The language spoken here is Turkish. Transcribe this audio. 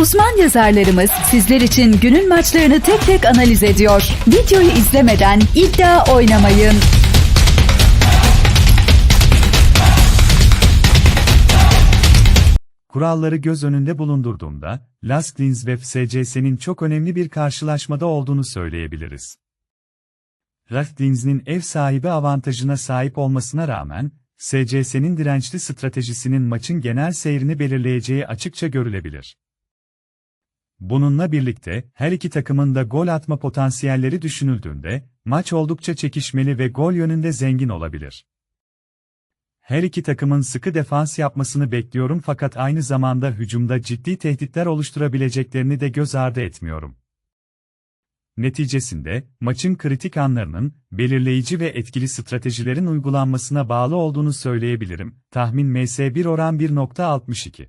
Uzman yazarlarımız sizler için günün maçlarını tek tek analiz ediyor. Videoyu izlemeden iddia oynamayın. Kuralları göz önünde bulundurduğumda, Last Lins ve FSCS'nin çok önemli bir karşılaşmada olduğunu söyleyebiliriz. Last Lins'in ev sahibi avantajına sahip olmasına rağmen, SCS'nin dirençli stratejisinin maçın genel seyrini belirleyeceği açıkça görülebilir. Bununla birlikte, her iki takımın da gol atma potansiyelleri düşünüldüğünde, maç oldukça çekişmeli ve gol yönünde zengin olabilir. Her iki takımın sıkı defans yapmasını bekliyorum fakat aynı zamanda hücumda ciddi tehditler oluşturabileceklerini de göz ardı etmiyorum. Neticesinde, maçın kritik anlarının, belirleyici ve etkili stratejilerin uygulanmasına bağlı olduğunu söyleyebilirim. Tahmin MS1 oran 1.62.